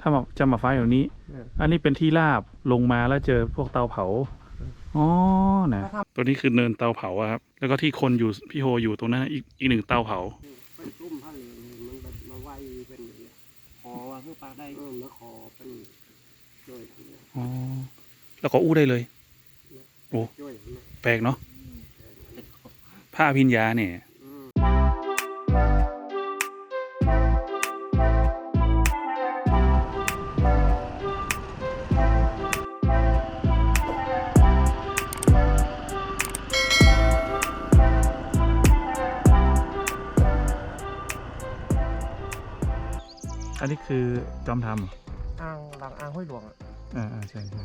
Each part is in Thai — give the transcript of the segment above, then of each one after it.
ถ้ามาจะมาฟ้าอย่างนี้เอออันนี้เป็นที่ราบลงมาแล้วเจอพวกเตาเผาอ๋อนะตัวนี้คือเนินเตาเผาอะครับ แล้วก็ที่คนอยู่พี่โฮอยู่ตรงนั้นอีกอีกหนึ่งเตาเผาเป็นตุ้มพันเลยมันแบบมาไหวเป็นอย่างเงี้ยขอว่าเพื่อปลาได้เออมาขอเป็นช่วยอย่างเงี้ยอ๋อแล้วก็อู้ได้เลยโอ้ช่วยอย่างเงี้ยแปลกเนาะผ้าพิญญาเนี่ย อันนี้คือจอมทอ่างหลังอ่างห้วยหลวงอะำอ่าอ่าใช่ใช่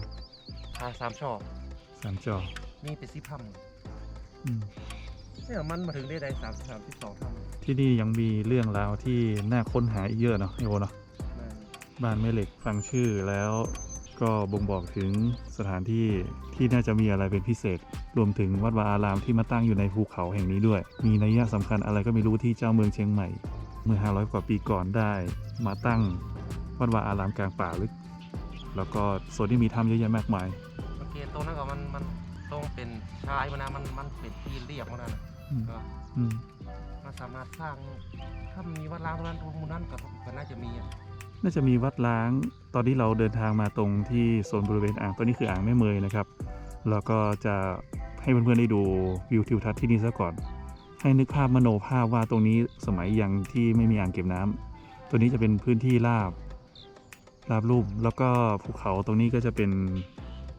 พาสามช่อสามจอมีเป็นสิบทอืมำเนี่ยมันมาถึงได้ได้สามสามสิบสองทำที่นี่ยังมีเรื่องราวที่น่าค้นหาอีกเยอะเนาะไอโอเนาะนั่นบ้านแม่เหล็กฟังชื่อแล้วก็บ่งบอกถึงสถานที่ที่น่าจะมีอะไรเป็นพิเศษ รวมถึงวัดวาอารามที่มาตั้งอยู่ในภูเขาแห่งนี้ด้วย มีนัยยะสำคัญอะไรก็ไม่รู้ที่เจ้าเมืองเชียงใหม่ เมื่อ 500 กว่าปีก่อนได้มาตั้งวัดวาอารามกลางป่าลึก แล้วก็โซนที่มีถ้ำเยอะแยะมากมายโอเคตรงนั้นก็มันมันต้องเป็นชายมันนะมันมันเป็นที่เรียบของนั้นนะอืมก็อืมมันสามารถสร้างถ้ามีวัดล้างตรงนั้นตรงมุมนั้นก็ก็น่าจะมีอะน่าจะมีวัดล้าง ตอนที่เราเดินทางมาตรงที่โซนบริเวณอ่างตัวนี้คืออ่างแม่เมยนะครับ แล้วก็จะให้เพื่อนๆได้ดูวิวทิวทัศน์ที่นี่ซะก่อน ให้นึกภาพมโนภาพว่าตรงนี้สมัยยังที่ไม่มีอ่างเก็บน้ำตัวนี้จะเป็นพื้นที่ราบราบรูปแล้วก็ภูเขาตรงนี้ก็จะเป็น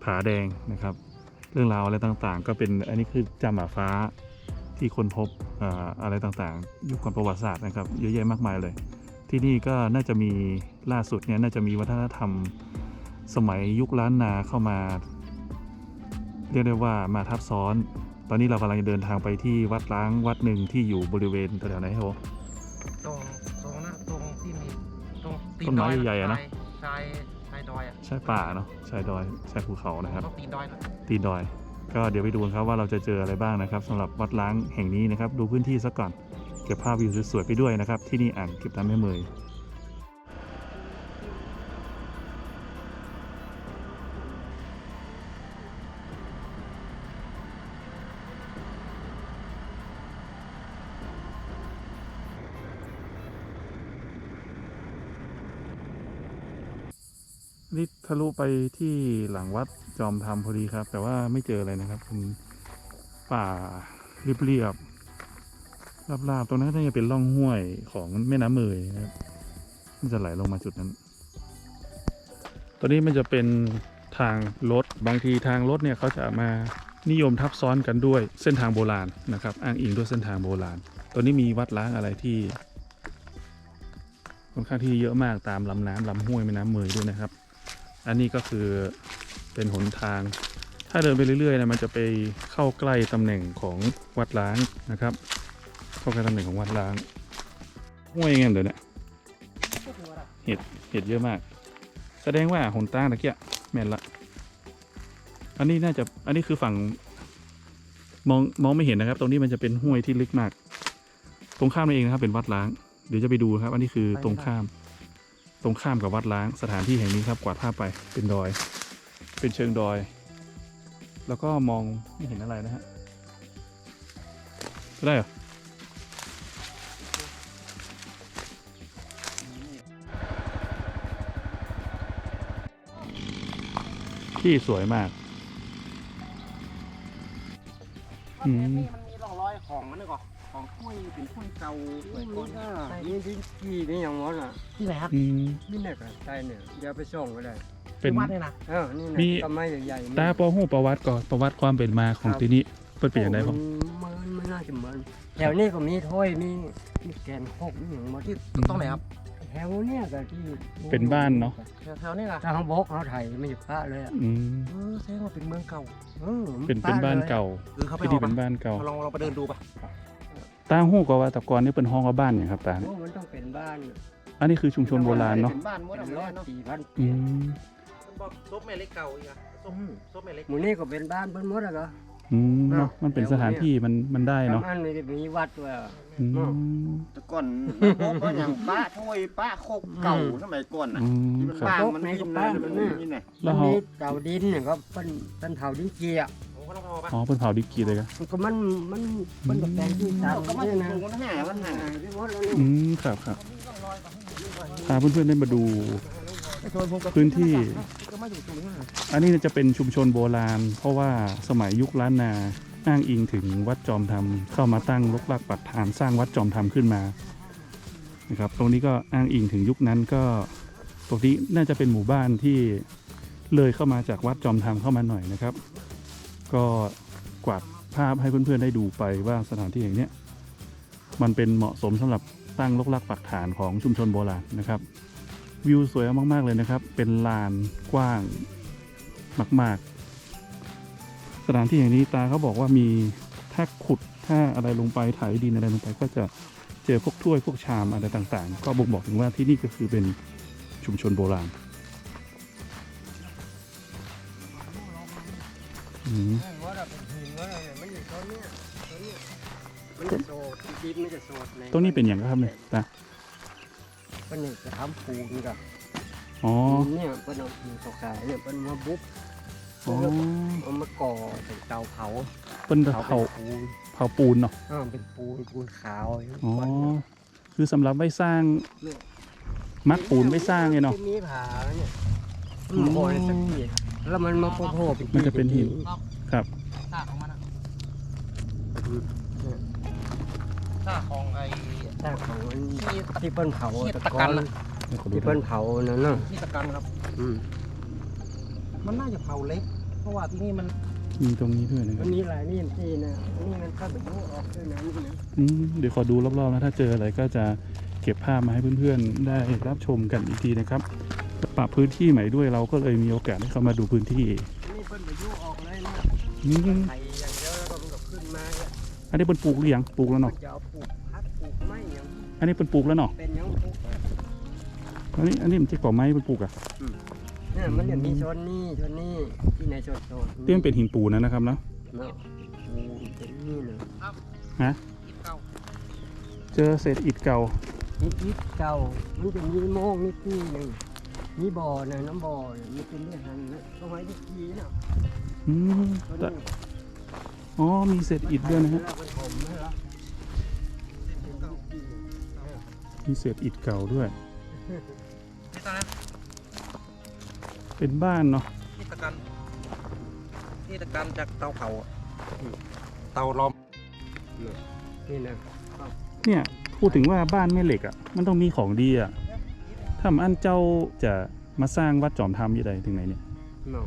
ผาแดงนะครับ เรื่องราวอะไรต่างๆ ก็เป็นอันนี้คือจำหมาฟ้าที่ค้นพบอ่ออะไรต่างๆ ยุคก่อนประวัติศาสตร์นะครับ เยอะแยะมากมายเลย ที่นี่ก็น่าจะมีล่าสุดเนี่ยน่าจะมีวัฒนธรรมสมัยยุคล้านนาเข้ามา เรียกได้ว่ามาทับซ้อน ตอนนี้เรากำลังจะเดินทางไปที่วัดล้างวัดหนึ่งที่อยู่บริเวณแถวๆไหนครับผม ตรงตรงนั้นตรงที่มีตรงตีต้นไม้ดอยใหญ่ๆอะนะ ชายชายดอยอะใช่ป่าเนาะชายดอยชายภูเขานะครับ ต้องตีนดอยนะตีนดอย ก็เดี๋ยวไปดูกันครับว่าเราจะเจออะไรบ้างนะครับสำหรับวัดล้างแห่งนี้นะครับ ดูพื้นที่ซะก่อน เก็บภาพวิวสวยๆไปด้วยนะครับ ที่นี่อ่างเก็บน้ำแม่เมย นี่ทะลุไปที่หลังวัดจอมธรรมพอดีครับ แต่ว่าไม่เจออะไรนะครับเป็นป่าเรียบๆราบๆตรงนั้นน่าจะเป็นร่องห้วยของแม่น้ำเมยนะครับมันจะไหลลงมาจุดนั้น ตอนนี้มันจะเป็นทางรถบางทีทางรถเนี่ยเขาจะมานิยมทับซ้อนกันด้วยเส้นทางโบราณนะครับ อ้างอิงด้วยเส้นทางโบราณตัวนี้มีวัดล้างอะไรที่ค่อนข้างที่เยอะมากตามลำน้ำลำห้วยแม่น้ำเมยด้วยนะครับ อันนี้ก็คือเป็นหนทาง ถ้าเดินไปเรื่อยๆนะมันจะไปเข้าใกล้ตำแหน่งของวัดล้างนะครับ เข้าใกล้ตำแหน่งของวัดล้างห้วยยังไงเดี๋ยวนี้เห็ดเห็ดเยอะมาก แสดงว่าหนตั้งตะเกียแม่นละอันนี้น่าจะอันนี้คือฝั่งมองมองไม่เห็นนะครับ ตรงนี้มันจะเป็นห้วยที่ลึกมาก ตรงข้ามนี่เองนะครับ เป็นวัดล้าง เดี๋ยวจะไปดูครับ อันนี้คือตรงข้าม ตรงข้ามกับวัดล้างสถานที่แห่งนี้ครับกวาดภาพไปเป็นดอย เป็นเชิงดอย แล้วก็มองไม่เห็นอะไรนะฮะได้เหรอที่สวยมากอืม เป็นห้วยเก่าสวยก่อนนี่ที่กี่นี่อย่างวะน่ะที่ไหนครับอืมนี่เนี่ยก็ใช่เนี่ยเดี๋ยวไปส่งก็ได้เป็น ที่วัดเนี่ยนะเออนี่มีนะต้นไม้ใหญ่ๆตาปอหูประวัติก่อนประวัติความเป็นมาของที่นี่เปิดเป็นอย่างไรผมมันมันน่าจะเหมือนแถวนี้ก็มีถ้วยมีมีแกนหกนี่อย่างหมดที่ตรงไหนครับแถวเนี้ยก็ที่เป็นบ้านเนาะแถวๆนี้ล่ะทางบกเขาไทยไม่อยู่พระเลยอะอืมเออแสดงว่าเป็นเมืองเก่าออเป็นเป็นบ้านเก่าคือเขาไปที่ออนี่กเป็นบ้านเก่า ลองลองไปเดินดูป่ะ ตาหูก็ว่าแตะกอนนี่เป็นห้องว่าบ้านอย่างครับตาโอ้มันต้องเป็นบ้านอันนี้คือชุมชนโบราณเนาะเป็นบ้านมดเป็นอะร้อยเนาะสี่พันอืปีมบอกซบแม่เล็กเก่าอีกอะซบซบแม่เล็กหมู่นี้ก็เป็นบ้านเพิ่นหมดแล้วก็อืมเนาะมันเป็นสถานที่มันมันได้เนาะประมาณนี้มีวัดว่าอืมแต่ก่อนบอกว่าอย่างป้าถ้วยป้าโคกเก่าสมัยก่อนน่ะอืมที่มันครับบ้างมันกินนะมันนี่น่ะแล้มัวนเขามีเต่าดินเนี่ยก็เป็นเป็นเผาดินเจียผมก็ ต้องเอาไปอ๋อเป็นเผาดิบกีเลยกันมันก็มันมันมันก็แปลงที่ตามก็มาเนี่ยนะดูกันหามันหาที่วัดแล้วนี่อืมครับครับพาเพื่อนๆได้มาดูพื้นที่ อันนี้จะเป็นชุมชนโบราณ เพราะว่าสมัยยุคล้านนาอ้างอิงถึงวัดจอมธรรมเข้ามาตั้งลกลากปักฐานสร้างวัดจอมธรรมขึ้นมานะครับ ตรงนี้ก็อ้างอิงถึงยุคนั้นก็ตรงนี้น่าจะเป็นหมู่บ้านที่เลยเข้ามาจากวัดจอมธรรมเข้ามาหน่อยนะครับ ก็กวาดภาพให้เพื่อนๆได้ดูไปว่าสถานที่อย่างนี้มันเป็นเหมาะสมสำหรับตั้งลกลากปักฐานของชุมชนโบราณนะครับ วิวสวยมากๆเลยนะครับ เป็นลานกว้างมาก ๆ สถานที่แห่งนี้ตาเขาบอกว่ามีถ้าขุดถ้าอะไรลงไปไถดินอะไรลงไป ก็จะเจอพวกถ้วยพวกชามอะไรต่างๆ ก็บ่งบอกถึงว่าที่นี่ก็คือเป็นชุมชนโบราณ อืมวัดอะเป็นหินวัดอะไรมันอยู่ตรงเนี้ยตรงเนี้ยมันจะโสดดินมันจะโสดในตรงนี้เป็นอย่างไรครับเนี่ยตาเป็นนี่จะทำปูนกับอ๋อเนี่ยเป็นเอาหินขาวๆเนี่ยเป็นมาบุ๊บอ๋อเอามาก่อเป็นเตาเผาเป็นเผาปูนเผาปูนเนาะอ่าเป็นปูนปูนขาวอ๋อคือสำหรับไว้สร้างมักปูนไว้สร้างไงเนาะที่มีผาเนี่ยอืมมันโอยสักที แล้วมันมาโผล่ๆเป็นมันจะเป็นหิน ครับ ซากของมันอะซากของไอ้ซากของมันที่เปิ้นเผาขี้ตะตะกกัอนนน่ะ ที่เปิ้นเผานั่นน่ะที่ตะกันครับ อืมมันน่าจะเผาเล็ก เพราะว่าที่นี่มันมีตรงนี้ด้วยนะคมัรับนมีหลายนี่ที่นะอันนี่มันเข้าไปดูออกด้วยนะนี่นะอืมเดี๋ยวขอดูรอบๆแล้วถ้าเจออะไรก็จะเก็บภาพมาให้เพื่อนๆ ได้รับชมกันอีกทีนะครับ ปรับพื้นที่ใหม่ด้วยเราก็เลยมีโอกาสได้เข้ามาดูพื้นที่อันนี่เปิ้นไปดูออกเลยนะอืมไข่อย่างเดียวแล้วก็มันก็ขึ้นมาเนี่ยอันนี้เป็นปลูกหรือยังปลูกแล้วมันเนาะจะเอาปลูกพักปลูกไม้อย่างอันนี้เป็นปลูกแล้วเนาะเป็นอย่างปลูกอันนี้อันนี้มันจะก่อไม้เป็นปลูกอะเนี่ยมันจะมีชนนี่ชนนี่ที่ในชนโซนที่มันเป็นหินปูนนะนะครับเนาะเนาะปูเป็นนี่เนาะอิฐเก่าเจอเศษอิฐเก่านิดนิดเก่ามันจะมีโมงนิดที่หนึ่ง มีบ่อนะน้ำบ่อนะมีเป็นเรื่องหันนะต้องไว้ที่ทีเนาะอืมตัวแต่นี้อ๋อมีเศษอิฐด้วยนะฮะมันผมนะฮะมีเศษอิฐเก่าด้วยที่ตอนนั้นเป็นบ้านเนาะที่ตะกันที่ตะกันจากเตาเผาอะเตาล้อมนี่นะเนี่ยพูดถึงว่าบ้านแม่เหล็กอะมันต้องมีของดีอะ ถ้าอันเจ้าจะมาสร้างวัดจอมธรรมยี่ใดถึงไหนเนี่ยเนาะ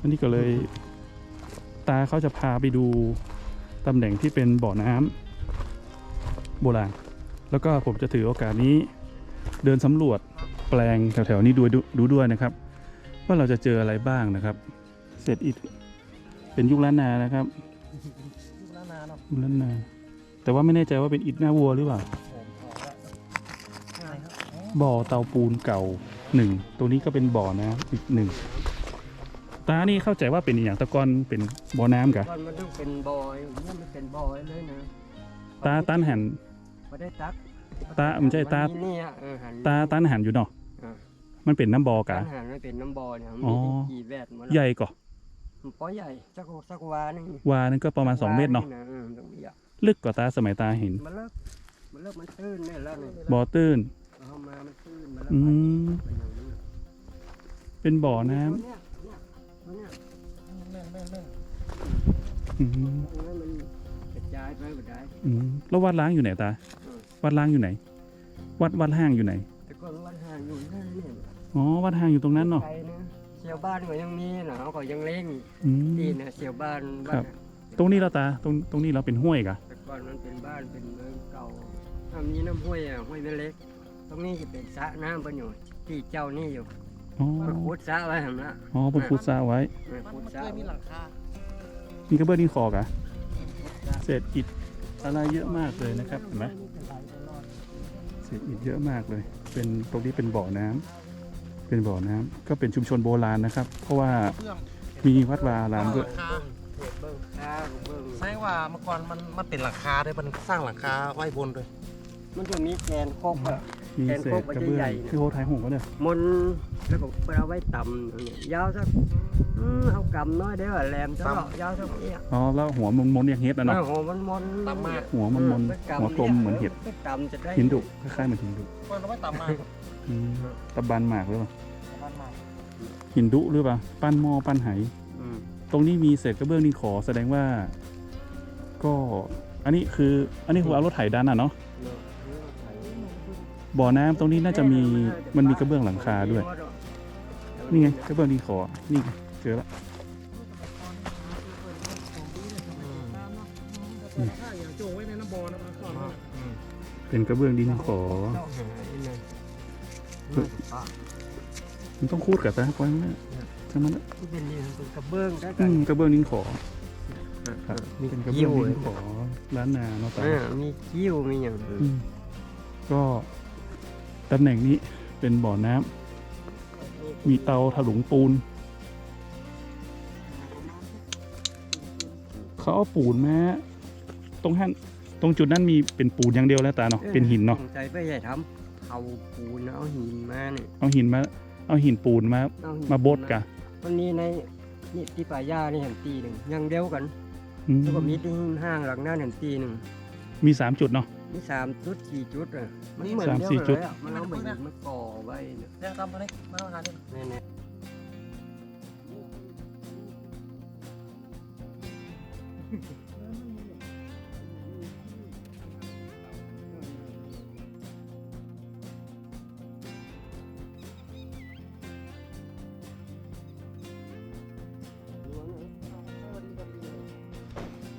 อันนี้ก็เลย ตาเขาจะพาไปดูตำแหน่งที่เป็นบ่อน้ำโบราณ แล้วก็ผมจะถือโอกาสนี้ เดินสำรวจแปลงแถวๆนี้ดูดูดูด้วยนะครับ ว่าเราจะเจออะไรบ้างนะครับเศษอิฐเป็นยุคล้านนานะครับแล้วนานเนาะยุคล้านนา แต่ว่าไม่แน่ใจว่าเป็นอิฐหน้าวัวหรือเปล่าใช่ครั บบ่อเตาปูนเก่าหนึ่งตรงนี้ก็เป็นบ่อน้ำอีกหนึ่งตานี่เข้าใจว่าเป็นอหย่างตะกอนเป็นบ่อน้ำกะตอนมันต้องเป็นบอยเนี่ยมันเป็นบอยเลยนะตาตันหันไม่ได้ตักตาไม่ใช่ตานเนี่ยเออหันตาตันหันอยู่เนาะอ่ามันเป็นน้ำบ่อกะตันหันมันเป็นน้ำบอยเนี่ยมันอ๋อมีกี่แวดหมดแล้วใหญ่ก่อมันป้อใหญ่สักสักวานึงวานั่นก็ประมาณ2เมตรเนาะวออตรงนี้อะลึกกว่าตาสมัยตาเห็นมันเลิกมันเลิกมันตื้นเนี่ยแล้วเนี่ยบ่อตื้น เอามามันตื้นมาแล้วอืไปมมันอย่างนี้เป็นบ่อน้ำตัวเนี่ยเนี่ยตัวเนี่ยเล่นเล่นเล่นอืมตรงนั้นมันกระจายไปหมดได้ อืมแล้ววัดล้างอยู่ไหนตาวัดล้างอยู่ไหน วัดวัดห้างอยู่ไหนแต่ก่อนวัดห่างอยู่นั่นเนี่ยอ๋อวัดห้างอยู่ตรงนั้นเนาะไกลนะเสียวบ้านก็ยังมีนะเขาก็ยังเล่งอืมที่นะเสียวบ้านครับ้านบตรงนี้เราตาตรงตรงนี้เราเป็นห้วยกะแต่ก่อนมันเป็นบ้านเป็นเมืองเก่าถ้ามีน้ำห้วยอะห้วยเล็ก ตรงนี้จะเป็นสระน้ำประโยชน์ที่เจ้านี่อยู่อ๋อไปขุดสระไว้ทำละอ๋อเป็นฟุตซาไว้ ไปมันขุดมันสระเคยมีหลังคานี่กระเบื้องนี่คอกะเศษอิฐอะไรเยอะมากเลยนะครับเห็นไหมเศษอิฐเยอะมากเลย เป็นตรงนี้เป็นบ่อน้ำเป็นบ่อน้ำก็เป็นชุมชนโบราณนะครับ เพราะว่าเพื่องมีวัดวาอารามด้วย หลังคาเห็ดเบิ้งคาลูกเบิ้งแสดงว่าเมื่อก่อนมันมันเป็นหลังคาด้วยมันสร้างหลังคาไว้บนด้วย มันจะมีแกนครบอะมีแกนเศครษบกระเบื้อใหญ่งๆเนี่ยคือโฮไทยหงก็เนี่ยมนแล้วก็ไปเอาไว้ต่ำอันนี้ยาวสักอืมเอากำน้อยเด้อแหลมสักยาวสักนี้อะอ๋อแล้วหัวมันมนๆอย่างเฮ็ดนะเอเนาะอหัวมันมนต่ำมาก หัวมันมนไปำหัวกลมเหมือนเห็ดไปต่ำจะได้หินดุคล้ายๆเหมือนหินดุมันเอาไว้ต่ำมากอืมตะบันหมากหรือเปล่าบ้านมากหินดุหรือเปล่าปั้นหม้อปั้นไห อืมตรงนี้มีเศษกระเบื้องดินขอแสดงว่า ก็ อันนี้คือ อันนี้คือเอารถไถดันอะเนาะ บ่อน้ำตรงนี้น่าจะมีมันมีกระเบื้องหลังคาด้วย นี่ไงกระเบื้องดินขอ นี่ไงเจอละโจไว้ในน้ำบอนะมาก่อนเป็นกระเบื้องดินขอ มันต้องคูดกับตาไว้ไหมใช่ไหมนนะที่เป็นนี่เป็นกระเบื้องได้กัอืนมกระเบื้องดินขอครับเป็นกระเบื้องดินขอร้านนาเนาะตาอ่ามีคิ้วมีอย่างอืมก็ ตำแหน่งนี้เป็นบ่อน้ำมีเตาถลุงปูน เขาเอาปูนมาตรงหันตรงจุดนั้นมีเป็นปูนอย่างเดียวแล้วตาเนาะเป็นหินเนาะใจไปใหญ่ทำเผาปูนเอาหินมาเนี่ยเอาหินมาเอาหินปูนมาเอหินมาบดกะวันนี้ในนี่ที่ป่าหญ้านี่เห็นตีหนึ่งอยังเดียวกันอืมแล้วก็มีที่ห้างหลังหน้าเห็นตีหนึ่งมีสามจุดเนาะ มีสามจุดสี่จุดอะมันเหมือนสามเดียวสี่กันจุด เลยอะมันเอาเหมือนมาก่อไว้เนี่ยเรื่องตำมาเลยมาทานดิแน่ๆ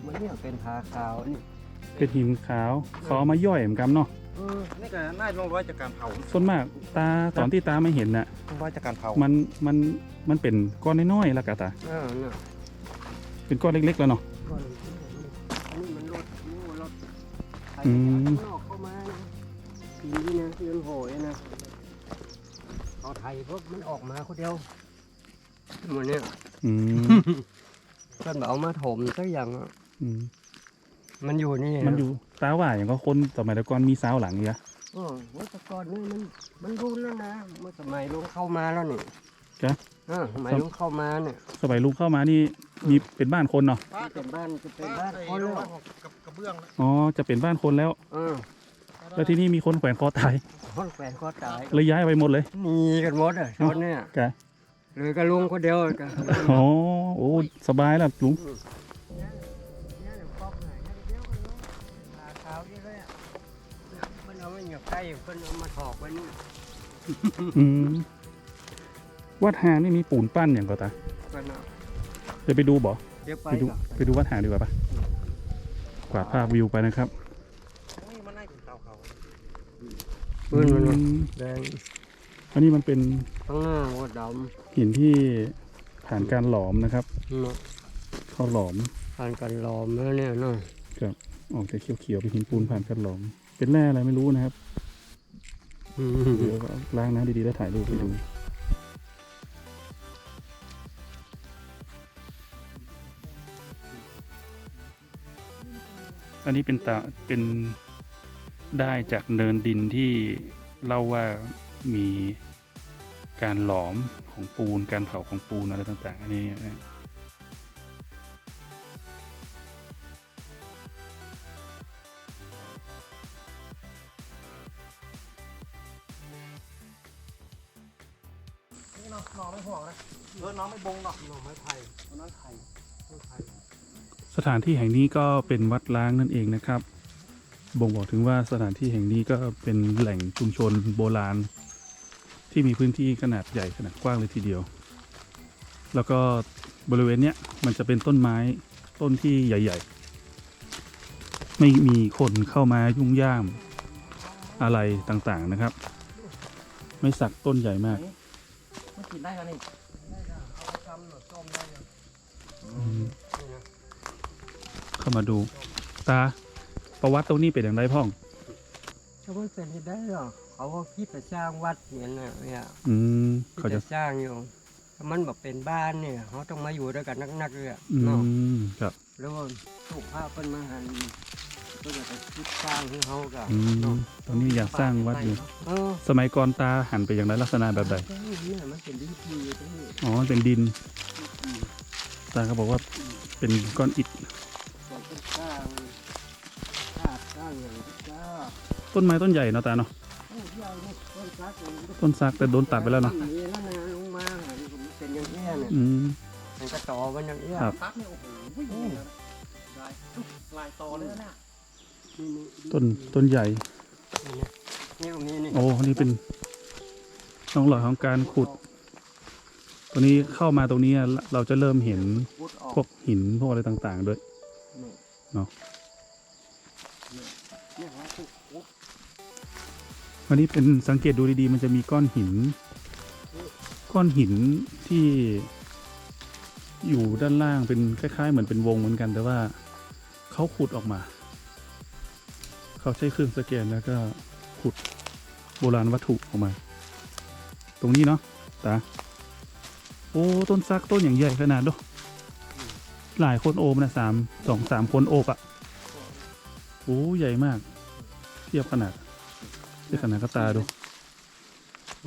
มันเนี่ยเป็นผาขาวนี่ เป็นหินขาวเขาเอามาย่อยเหมือนกันเนาะเออนี่ก็น่าลงร้อยจากการเผาส่วนมากตาตอนที่ตาไม่เห็นน่ะลงร้อยจากการเผามันมันมันเป็นก้อนน้อยๆแล้วกะตาเออเนี่ยเป็นก้อนเล็กๆแล้วเนาะก่อนอันนี้มันรถนี่รถไถอืมข้างนอกเข้ามานะทีนี้นะที่มันโหยนะเอาไทยปุ๊บมันออกมาคนเดียวหมดเนี่ยอืม เพิ่นบอกเอามาถมสักอย่างอะอืม มันอยู่นี่มันอยู่ตาว่าอย่างก็คนสมัยแต่ก่อนมีสาวหลังเยอะโอ้โหแต่ก่อนนี่มันมันรุ่นแล้วนะเมื่อสมัยลุงเข้ามาแล้วนี่จ๊ะเออสมัยลุงเข้ามาเนี่ยสมัยลุงเข้ามานี่มีเป็นบ้านคนเนาะที่เป็นบ้านจะเป็นบ้านไอ้คนโรแล้วงกับกระเบื้องนะอ๋อจะเป็นบ้านคนแล้วเออแล้วที่นี่มีคนแขวนคอตายคนแฝงคอตายเลยย้ายไปหมดเลยหนีกันหมดอะชนเนี่ยกะเหลยก็ลุงคนเดียวกันอ๋อโอ้สบายแล้วลุง ใกล้เพิ่นเอามาถอกไว้นี่อืมวัดหางนี่มีปูนปั้นอย่างก็ตาเพิ่นเอาเดี๋ยวไปดูบ่เดี๋ยวไปไปดูก่อนไปดูวัดหางดีกว่าปะกวาดภาพวิวไปนะครับนี่มันน่าเป็นเตาเขาเพิ่นมันอืมแดงอันนี้มันเป็นข้างหน้าวัดดหินที่ผ่านการหลอมนะครับำเนาะเขาหลอมผ่านกันล้อมแล้วเนี่ยเนาะออกจากเขียวๆเป็นหินปูนผ่านการหลอม เป็นแร่อะไรไม่รู้นะครับอืม เดี๋ยวล้างน้ำดีๆแล้วถ่ายรูปไปดูอันนี้เป็นตาเป็นได้จากเนินดินที่เล่าว่ามีการหลอมของปูนการเผาของปูนอะไรต่าง ๆ อันนี้ องไม่ห่วงนะเออน้องไม่บงหรอกหน่อไม้ไผ่หน่อไม้ไผ่หน่อไม้ไผ่สถานที่แห่งนี้ก็เป็นวัดล้างนั่นเองนะครับ บ่งบอกถึงว่าสถานที่แห่งนี้ก็เป็นแหล่งชุมชนโบราณ ที่มีพื้นที่ขนาดใหญ่ขนาดกว้างเลยทีเดียว แล้วก็บริเวณเนี้ยมันจะเป็นต้นไม้ต้นที่ใหญ่ ๆ ไม่มีคนเข้ามายุ่งย่ามอะไรต่างๆนะครับ ไม่สักต้นใหญ่มากมัน กินได้กันนี่ได้จ้ะเอาไปทำหน่อต้มได้เลยอืมนี่นะเข้ามาดู ตา ประวัติตรงนี้เป็นอย่างไรพ่องถ้ามันเป็นที่ได้หรอเขาก็คิดจะสร้างวัดเนี่ยนะเนี่ยอืมคิดเขาจะจะสร้างอยู่ถ้ามันแบบเป็นบ้านเนี่ยเขาต้องมาอยู่ด้วยกันนักๆเลยอะอืเนาะมครับ แล้วก็ถูกภาพเป็นมาหันก็จะไปคิดสร้างให้เขากับอืมเนาะตอนนี้อยากสร้างวัดอยู่เออสมัยก่อนตาหันไปอย่างไรลักษณะแบบใดเนี่ยมันเป็นดินทีตรงนี้ อ๋อมันเป็นดิน ตาเขาบอกว่าเป็นก้อนอิฐ ก่อนต้องสร้างภาพสร้างอย่างที่เจ้าต้นไม้ต้นใหญ่เนาะตาเนาะ โอ้ยใหญ่นะต้นซักเลยต้นซักแต่โดนตัดไปแล้วเนาะ มีแล้วนะลงมาหันผมเป็นอย่างเงี้ยเนี่ยอืม มันก็ต่อมันอย่างเงี้ยครับตัดเนี่ยโอ้โหลายลายต่อเลยนะนี่นี่ต้นต้นใหญ่ นี่ตรงนี้นี่โอ้ นี่เป็นร่องรอยของการขุด ตัวนี้เข้ามาตรงนี้เราจะเริ่มเห็นพวกหินพวกอะไรต่างๆด้วยเนาะวันนี้เป็นสังเกตดูดีๆ มันจะมีก้อนหิน ก้อนหินที่อยู่ด้านล่างเป็นคล้ายๆ เหมือนเป็นวงเหมือนกัน แต่ว่าเขาขุดออกมา เขาใช้เครื่องสแกนแล้วก็ขุดโบราณวัตถุออกมา ตรงนี้เนาะตา โอ้ต้นซักต้นอย่างใหญ่ขนาดด้วยหลายคนโอบนะสามสองสามคนโอบอะ่ะโอ้ใหญ่มาก เทียบขนาดเทียบขนาดก็ตาดู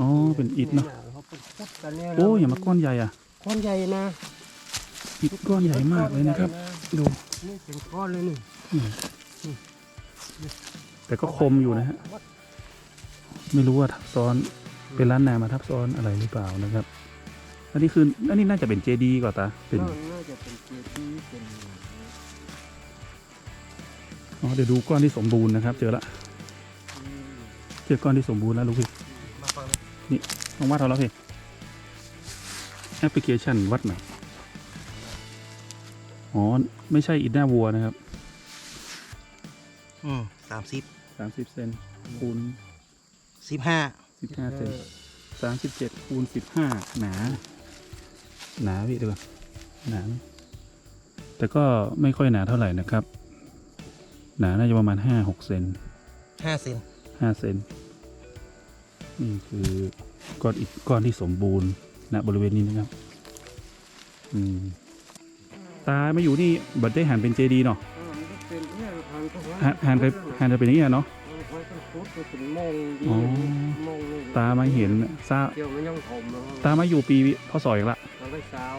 อ๋อเป็นอิฐเนาะเขาเป็นพุดกันเนี่ยโอ้อย่ามาก้อนใหญ่อะก้อนใหญ่นะอิฐก้อนใหญ่มากเลยนะครับ ดูนี่เป็นก้อนเลยนี่แต่ก็คมอยู่นะฮะไม่รู้ว่าทับซ้อนเป็นร้านนามาทับซ้อนอะไรหรือเปล่านะครับ อันนี้คืออันนี้น่าจะเป็นเจดีกว่าตาเป็นน่าน่าจะเป็นเจดีย์เป็นอ๋อเดี๋ยวดูก้อนที่สมบูรณ์นะครับ เจอละอืมเจอก้อนที่สมบูรณ์แล้วลูกพี่มาฟังลองวัดเอาแล้วพี่แอปพลิเคชันวัดหน่อยอ๋อ ไม่ใช่อิฐหน้าวัวนะครับ อืมสามสิบสามสิบเซนคูณสิบห้าสิบห้าเซนสามสิบเจ็ดคูณสิบห้าหนา หนาพี่เดี๋ยวก่อนหนาไหมแต่ก็ไม่ค่อยหนาเท่าไหร่นะครับ หนาน่าจะประมาณห้าหกเซนห้าเซนห้าเซนนี่คือก้อนอิฐก้อนที่สมบูรณ์ณบริเวณนี้นะครับ อืม ตามาอยู่นี่บัดได้หันเป็นเจดีเนาะเออมันก็เป็นเนี่ยทางก็ว่าหันหันไปหันไปเป็นอย่างนี้อะเนาะเออมันก็พุดไปเป็นโมงดีอ๋อโมงนี่ตามาเห็นซาเดี๋ยวมันยังผมแล้วตามาอยู่ปีพศอีกละมันไป สาว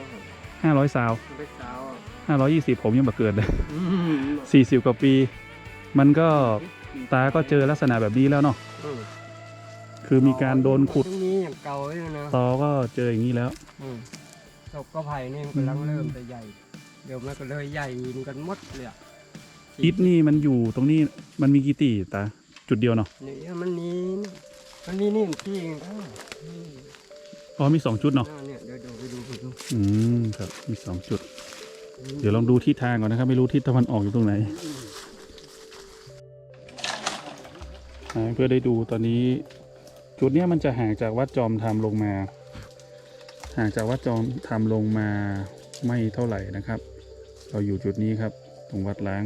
ห้าร้อยซาวมันไปสาวอะห้าร้อยยี่สิบผมยังมาเกิดเลยอืมสี่สิบกว่าปี มันก็ตาก็เจอลักษณะแบบนี้แล้วเนาะอืมคือมีการโดนขุดตรงนี้อย่างเก่าเลยนะตอก็เจออย่างนี้แล้วอืมศพก็ไผ่นี่มันกำลังเริ่มจะใหญ่ เดี๋ยวมันก็เลยใหญ่กันหมดเลยอะอิฐนี่มันอยู่ตรงนี้มันมีกี่ตีตาจุดเดียวเนาะนี่มันมีมันมีนี่ที่เองนะนี่อ๋อมีสองจุดเนาะอ่าเนี่ยเดี๋ยวเดี๋ยวไปดูไปดูอืมครับมีสองจุด เดี๋ยวลองดูทิศทางก่อนนะครับ ไม่รู้ทิศตะวันออกอยู่ตรงไหนอ่าเพื่อได้ดูตอนนี้ จุดเนี้ยมันจะห่างจากวัดจอมทำลงมา ห่างจากวัดจอมทำลงมาไม่เท่าไหร่นะครับ เราอยู่จุดนี้ครับ ตรงวัดล้าง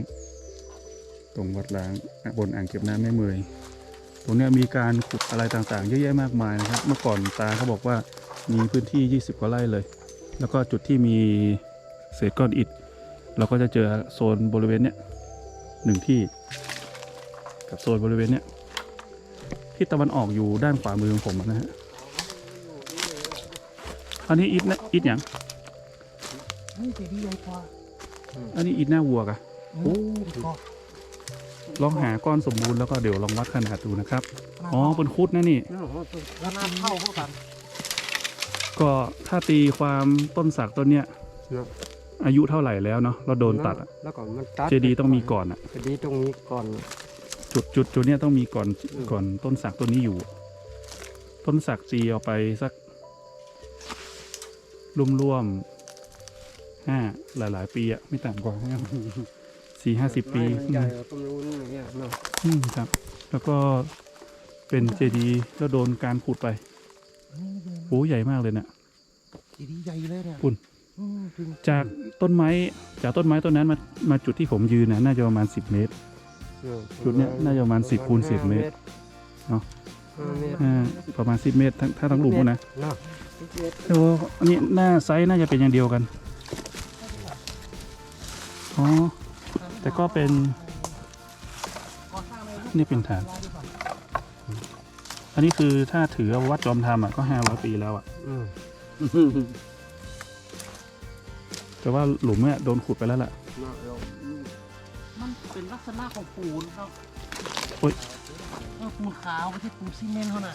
ตรงวัดล้างบนอ่างเก็บน้ำแม่เมยตรงเนี้ยมีการขุดอะไรต่างๆ เยอะแยะมากมายนะครับ เมื่อก่อนตาเขาบอกว่า มีพื้นที่ 20 กว่าไร่เลย แล้วก็จุดที่มีเศษก้อนอิฐ เราก็จะเจอโซนบริเวณเนี้ยหนึ่งที่ กับโซนบริเวณเนี้ยที่ตะวันออกอยู่ด้านขวามือของผมนะฮะ อันนี้อิฐนะอิฐอย่างนี่จะดีใหญ่กว่าอันนี้อิฐหน้าวัวกะโอ้ก็ลองหาก้อนสมบูรณ์แล้วก็เดี๋ยวลองวัดขนาดดูนะครับ อ๋อเป็นคุดนะนี่น่าเขาต้องแล้วหน้าเท่าพวกกัน ก็ถ้าตีความต้นสักต้นเนี้ยอายุเท่าไหร่แล้วเนาะเราโดนตัดอะแล้วก็มันตัดเจดีย์ต้องมีก่อนอะเจดีย์ตรงนี้ก่อน จุดจุดจุดเนี้ยต้องมีก่อนอืม ก่อนต้นสักต้นนี้อยู่ ต้นสักจีเอาไปสักร่วมๆห้าหลายๆปีอะไม่ต่ำกว่าห้าสี่ห้าสิบปีไม้มันใหญ่กว่าก็ไม่รู้นี่เนี่ยเนาะอืมครับ แล้วก็เป็นเจดีย์แล้วโดนการขุดไป โอ้ใหญ่มากเลยเนะี่ยทีนี้ใหญ่เลยเนี่ยปุ่นอืมถึงจากต้นไม้จากต้นไม้ต้นนั้นมามาจุดที่ผมยืนนะน่าจะประมาณ10เมตร จุดเนี้ยน่าจะประมาณ10คูณ10เมตรเนาะห้าเมตรอ่าประมาณ10เมตรทั้งถ้าทั้งหลุมอะนะเนาะเจ็ดดูอันนี้หน้าไซส์น่าจะเป็นอย่างเดียวกันอ๋อแต่ก็เป็นนี่เป็นฐาน อันนี้คือถ้าถือว่าวัดจอมทำอะก็ห้าร้อยปีแล้วอะ อืมแต่ว่าหลุมเนี่ยโดนขุดไปแล้วล่ะเนาะเรามันเป็นลักษณะของปูนครับโอ๊ย เออปูนขาวไม่ใช่ปูนซีเมนต์เขาน่ะ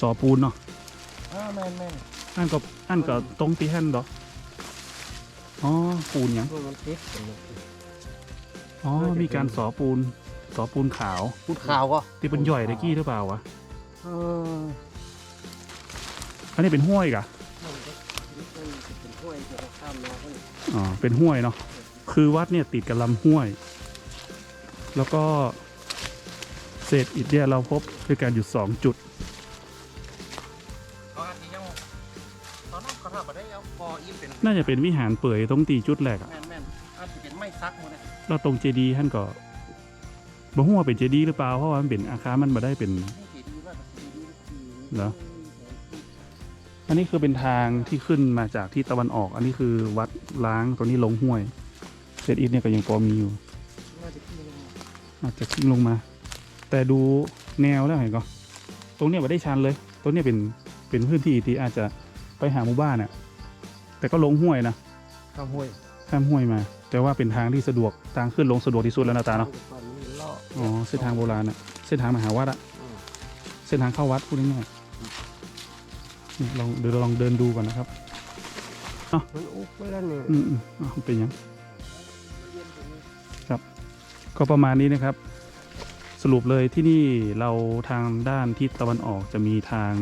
สอปูนเนาะอ่าแม่นแม่นอันก็อันก็ตรงตีแห่นดอกอ๋อปูนหยังพวกมันติดกันเนาะอ๋อมีการสอปูน สอปูนขาวปูนขาวก็ที่เป็นย่อยตะกี้หรือเปล่าวะ เอออันนี้เป็นห้วยกะมันก็มันเป็นถ้วยที่เราข้ามมาเขาเนี่ยอ๋อ เป็นห้วยเนาะ คือวัดเนี่ยติดกับลำห้วย แล้วก็เศษอิฐเนี่ยเราพบด้วยกันอยู่สองจุดเขาอาจจะยังตอนนั้นเขาทำมาได้แล้วพออิ่มเป็นน่าจะเป็นวิหารเปื่อยตรงตีจุดแรกอะแม่นแม่นอาจจะเป็นไม้ซักหมดเลยแล้วตรงเจดีย์ท่านก็ บ่ฮู้ว่าเป็นเจดีย์หรือเปล่าเพราะว่ามันเป็นอาคารมันบ่ได้เป็นนี่สีดีมากสีดีเหรอ อันนี้คือเป็นทางที่ขึ้นมาจากที่ตะวันออก อันนี้คือวัดล้างตัวนี้ลงห้วยเศษอิฐเนี่ยก็ยังพอมีอยู่น่าจะขึ้นมาอาจจะขึ้นลงมา แต่ดูแนวแล้วเห็นก็ตรงเนี้ยไม่ได้ชันเลยตรงเนี้ยเป็นเป็นพื้นที่ที่อาจจะไปหาหมู่บ้านน่ะแต่ก็ลงห้วยนะข้ามห้วยข้ามห้วยมา แต่ว่าเป็นทางที่สะดวกทางขึ้นลงสะดวกที่สุดแล้วนะตาเนาะต อนนี้มันล่ออ๋อเส้นทางโบราณน่ะเส้นทางมหาวัดอะอืม เส้นทางเข้าวัดพูดง่ายๆเนี่ยลองเดี๋ยวเราลองเดินดูก่อนนะครับมันอุกไปแล้วเนี่ยอืมอืมอะเป็นยังครับก็ประมาณนี้นะครับ สรุปเลยที่นี่เราทางด้านทิศตะวันออกจะมีทาง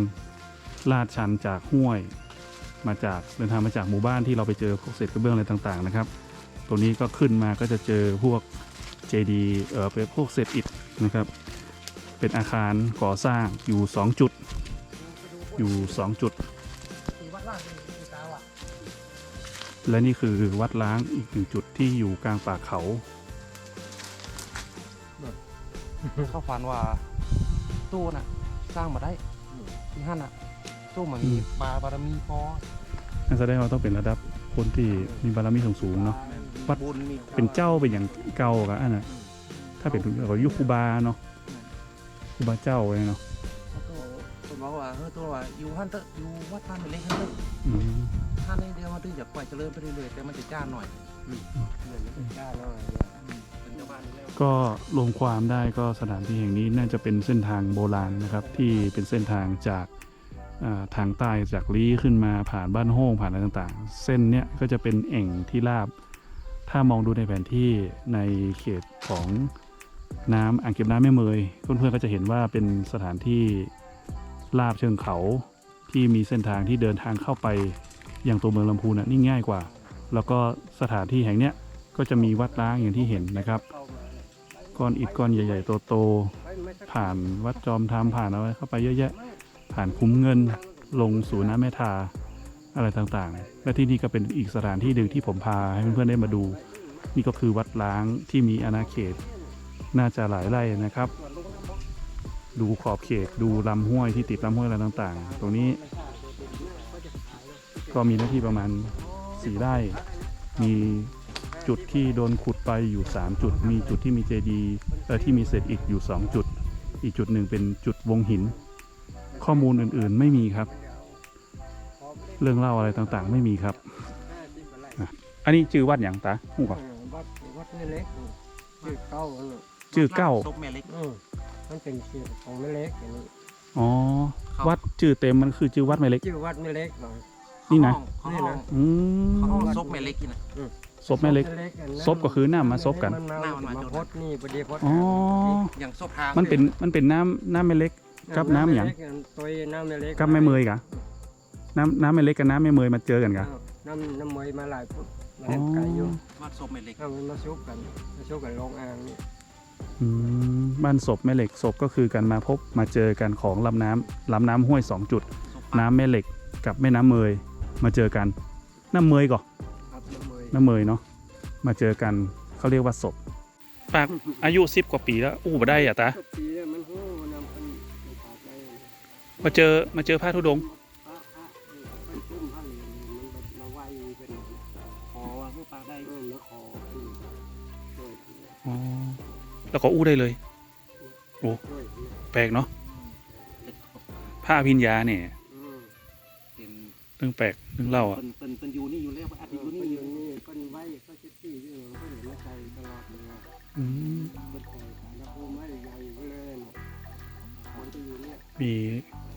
ลาดชันจากห้วย มาจากเดินทางมาจากหมู่บ้านที่เราไปเจอพวกเศษกระเบื้องอะไรต่างๆนะครับตรงนี้ก็ขึ้นมาก็จะเจอพวก เจดีเออเป็นพวกเศษอิฐนะครับ เป็นอาคารก่อสร้างอยู่ 2 จุด อยู่ 2 จุดสีวัดล่างเป็นสีขาวอะและนี่คือวัดล้างอีกหนึ่งจุดที่อยู่กลางป่าเขา เขาฝันว่าตู้น่ะ สร้างมาได้ที่หั่นอะตู้มันมีบาบารมีพอนั่นแสดงว่าต้องเป็นระดับคนที่มีบารมีสูงๆเนาะ วัดบุญมีเป็นเจ้าเป็นอย่างเก่ากับอันน่ะถ้าเป็นเรายุคครูบาเนาะครูบาเจ้าไว้เนาะคนบอกว่าเฮ้ยตัวว่าอยู่หั่นเตอะอยู่วัดท่านเป็นเล็กหั่นเตอะอืมท่านนี้เดียวมันถึงจะปล่อยเจริญไปเรื่อยๆแต่มันจะจ้าหน่อยเหมือนมันกล้าแล้วไงเป็นเจ้าบ้านนี่แล้วก็รวมความได้ก็สถานที่แห่งนี้น่าจะเป็นเส้นทางโบราณนะครับ ที่เป็นเส้นทางจากอ่าทางใต้จากลี้ขึ้นมาผ่านบ้านโฮ่งผ่านอะไรต่างๆ เส้นเนี้ยก็จะเป็นแอ่งที่ราบ ถ้ามองดูในแผนที่ในเขตของน้ำอ่างเก็บน้ำแม่เมยเพื่อนๆก็จะเห็นว่าเป็นสถานที่ลาบเชิงเขาที่มีเส้นทางที่เดินทางเข้าไปอยังตัวเมืองลำพูนน่ะนี่ง่ายกว่า แล้วก็สถานที่แห่งเนี้ยก็จะมีวัดล้างอย่างที่เห็นนะครับก้อนอิฐก้อนใหญ่ ๆ โตๆผ่านวัดจอมทามผ่านอะไรเข้าไปเยอะแยะ ผ่านคุ้มเงินลงสู่น้ำแม่ทา อะไรต่างๆ และที่นี่ก็เป็นอีกสถานที่หนึ่งที่ผมพาให้เพื่อนๆได้มาดู นี่ก็คือวัดล้างที่มีอาณาเขต น่าจะหลายไร่นะครับ ดูขอบเขตดูลำห้วยที่ติดลำห้วยอะไรต่างๆ ตรงนี้ ก็มีหน้าที่ประมาณสี่ไร่ มีจุดที่โดนขุดไปอยู่ 3 จุด มีจุดที่มีเจดีเออที่มีเศษอิฐอยู่ 2 จุด อีกจุดหนึ่งเป็นจุดวงหิน ข้อมูลอื่นๆไม่มีครับ เรื่องเล่าอะไรต่างๆ ไม่มีครับ อันนี้ชื่อวัดอย่างตาหูก่อนวัดวัดไม่เล็กชื่อเก้าอันน่ะชื่อเก้าซบแม่เล็กอืมมันเป็นชื่อของไม่เล็กอย่างนี้อ๋อ วัดชื่อเต็มมันคือชื่อวัดไม่เล็กชื่อวัดไม่เล็กหน่อยนี่นะเขาห้องอืเขาห้องมซบแม่เล็กนี่นะศพแม่เล็กศพก็คือน้ำมาซบกันมันมาน้ำมันมามาจนพดนี่พอดีพดอ๋ออย่างซบทางมันเป็นมันเป็นน้ำน้ำไม่เล็กกับน้ำหยังตัวน้ำไม่เล็กกับแม่เมยกะ น้ำน้ำไม่เล็กกับน้ำแม่เมยมาเจอกันกะน้ำน้ำเมยมาหลายพุทธมาอ๋อเล่นไก่อยู่วัดซบแม่เล็กเอามันมาชุบกันมาชุบกันลงอ่างนี่อืมบ้านศพแม่เหล็กศพก็คือการมาพบมาเจอกันของลำน้ำลำน้ำห้วยสองจุดซบน้ำแม่เหล็กกับแม่น้ำเมยมาเจอกัน น้ำเมยก่อนครับน้ำเมยน้ำเมยเนาะมาเจอกันเขาเรียกว่าศพปากอายุสิบกว่าปีแล้วอู้บ่ได้อะตาปีแล้วมันโหน้ำเป็นมันขาดไปอมาเจอมาเจอพระธุดงค์ แล้วก็อู้ได้เลยด้วยแปลกเนาะพระอภิญญาเนี่ยอืมเป็นเรื่องแปลกเรื่องเล่าอะเป็นเป็นเป็นอยู่นี่อยู่แล้วอัดเออยู่อนี่นี่ออยู่ยู่นี่เพิ่นไว้เขาจะที่อยู่เพิ่นเห็นใจตลอดเลยอืมเพิ่นใจฐานภูมิไม่ใหญ่เลยคนที่อยู่เนี่ยมี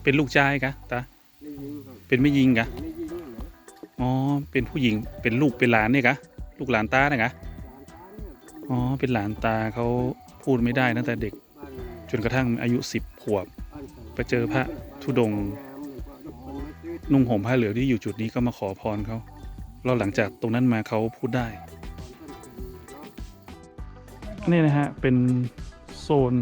เป็นลูกชายกะตาไม่ยิงครับเป็นไม่ยิงกะไม่ยิงนะอ๋อเป็นผู้หญิงเป็นลูกเป็นหลานเนี่ยกะลูกหลานตาเนี่ยกะหลานตาเนี่ยอ๋อเป็นหลานตาเขา พูดไม่ได้ตั้งแต่เด็ก จนกระทั่งอายุสิบขวบ ไปเจอพระธุดงนุ่งห่มผ้าเหลืองที่อยู่จุดนี้ก็มาขอพรเขาแล้วหลังจากตรงนั้นมาเขาพูดได้นี่นะฮะ เป็นโซน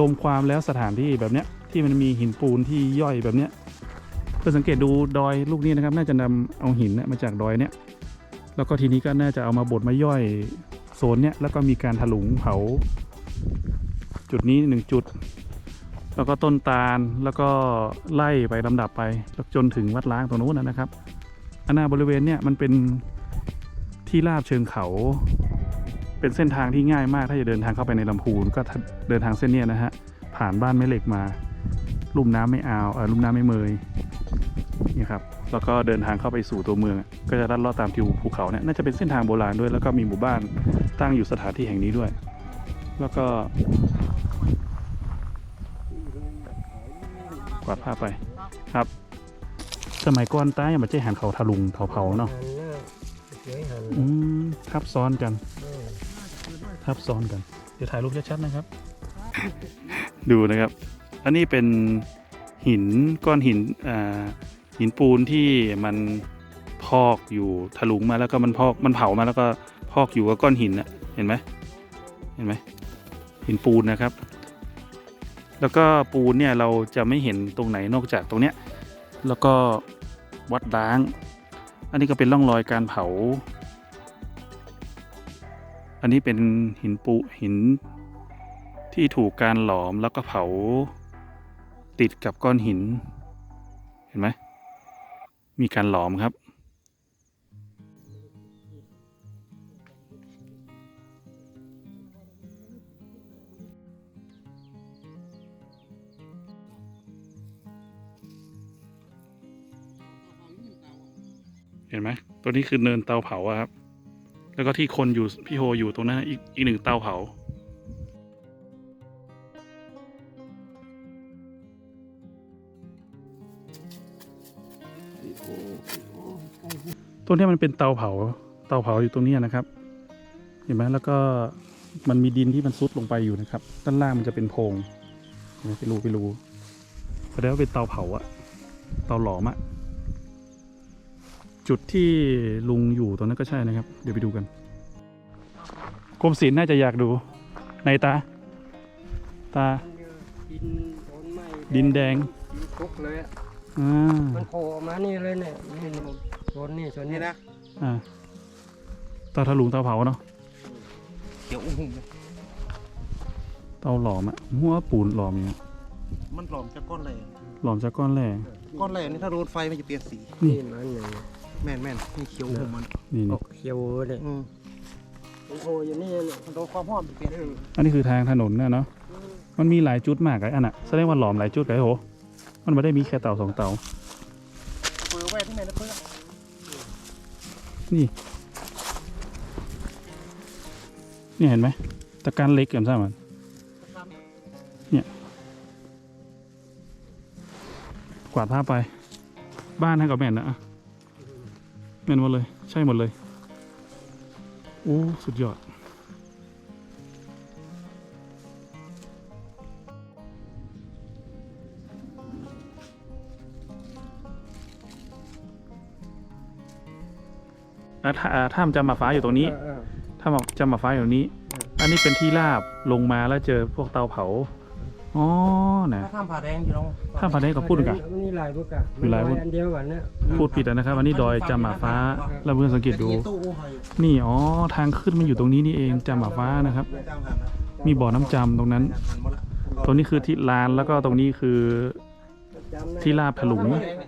ลมความแล้วสถานที่แบบเนี้ยที่มันมีหินปูนที่ย่อยแบบเนี้ยเพื่อสังเกตดูดอยลูกนี้นะครับ น่าจะนำเอาหินมาจากดอยเนี้ยแล้วก็ทีนี้ก็น่าจะเอามาบดมาย่อยโซนเนี้ยแล้วก็มีการถลุงเผา จุดนี้หนึ่งจุด แล้วก็ต้นตาลแล้วก็ไล่ไปลำดับไปแล้วจนถึงวัดล้างตรงนู้นนะครับอันนาบริเวณเนี่ยมันเป็นที่ราบเชิงเขา เป็นเส้นทางที่ง่ายมากถ้าจะเดินทางเข้าไปในลำพูนก็เดินทางเส้นเนี้ยนะฮะผ่านบ้านแม่เหล็กมาลุ่มน้ำไม่อาวเออลุ่มน้ำไม่เมยนี่ครับแล้วก็เดินทางเข้าไปสู่ตัวเมือง ก็จะลัดเลาะตามทิวภูเขาเนี่ยน่าจะเป็นเส้นทางโบราณด้วย แล้วก็มีหมู่บ้านตั้งอยู่สถานที่แห่งนี้ด้วย แล้วก็กวาดผ้าไปครับ สมัยก่อนใต้ยังไม่ใช่หันเขาทะลุงเถาเผาเนาะอืมทับซ้อนกัน ทับซ้อนกัน เดี๋ยวถ่ายรูปชัดๆนะครับ ดูนะครับ อันนี้เป็นหินก้อนหินอ่าหินปูนที่มันพอกอยู่ถลุงมาแล้วก็มันพอกมันเผามาแล้วก็พอกอยู่กับก้อนหินนะเห็นไหมเห็นไหม หินปูนนะครับ แล้วก็ปูนเนี่ยเราจะไม่เห็นตรงไหนนอกจากตรงเนี้ยแล้วก็วัดล้าง อันนี้ก็เป็นร่องรอยการเผา อันนี้เป็นหินปูหินที่ถูกการหลอมแล้วก็เผาติดกับก้อนหิน เห็นไหมมีการหลอมครับ ห็นไหมตัวนี้คือเนินเตาเผาครับ แล้วก็ที่คนอยู่พี่โฮอยู่ตรงนั้นอีกอีกหนึ่งเตาเผาตัวนี้มันเป็นเตาเผา เตาเผาอยู่ตรงนี้นะครับ เห็นไหมแล้วก็มันมีดินที่มันซุดลงไปอยู่นะครับ ด้านล่างมันจะเป็นโพรงเห็นไหมไปรูไปรูแสดงว่าเป็นเตาเผาอะเตาหลอมอะ จุดที่ลุงอยู่ตรงนั้นก็ใช่นะครับ เดี๋ยวไปดูกันกรมศิลป์น่าจะอยากดูในตา ตา ดินโดนไหม้ดินแดงดินคุกเลยอะอ่ามันโผล่ออกมานี่เลยเนี่ยนี่โซนนี่โซนนี่นี่นะอ่าเตาถลุงเตาเผาเนาะเขียวอุ้มเตาหลอมอะหัวปูนหลอมอย่างเงี้ยมันหลอมจากก้อนแหล่หลอมจากก้อนแร่ก้อนแหล่นี่ถ้าโดนไฟมันจะเปลี่ยนสีนี่มันอย่างเงี้ย แม่นแม่นนี่เขียวอุ้มมันนี่อนี่อกเขียวเลยอืมมันโผล่อยู่นี่เนี่ยมันโดนความร้อนมันเปลี่ยนสีอันนี้คือทางถนนนะเนาะมันมีหลายจุดมากไอ้อันน่ะแสดงว่าหลอมหลายจุดไอ้โห มันไม่ได้มีแค่เตาสองเตาเปิดแว่ที่ไหนนะเพื่อนนี่เนี่ยเห็นไหมตะการเล็กกันใช่ไหมนเนี่ยกวาดผ้าไป บ้านให้กับแม่นนะอะแม่นหมดเลย ใช่หมดเลยโอ้สุดยอดอะถ้าอ่าถ้ำจำหมาฟ้าอยู่ตรงนี้เออถ้ำจำหมาฟ้าอยู่ตรงนี้ อันนี้เป็นที่ราบลงมาแล้วเจอพวกเตาเผา อ๋อนะ ถ้าทำผ่าแดงอยู่ลอง ถ้ำผาแดงกับพูดกัน มันนี่ลายพวกอะมีลายพวก อันเดียวกันเนี่ยพูดผิดแล้วนะครับ อันนี้ดอยจำหมาฟ้าเราเพื่อนสังเกตดูตู้อู้หอยนี่อ๋อทางขึ้นมันอยู่ตรงนี้นี่เองจำหมาฟ้านะครับจำหันนะมีบ่อน้ำจำตรงนั้นหันหมดละตรงนี้คือที่ลานแล้วก็ตรงนี้คือจำได้ที่ลาบถลุงแรกก็นำมันจะแห้ง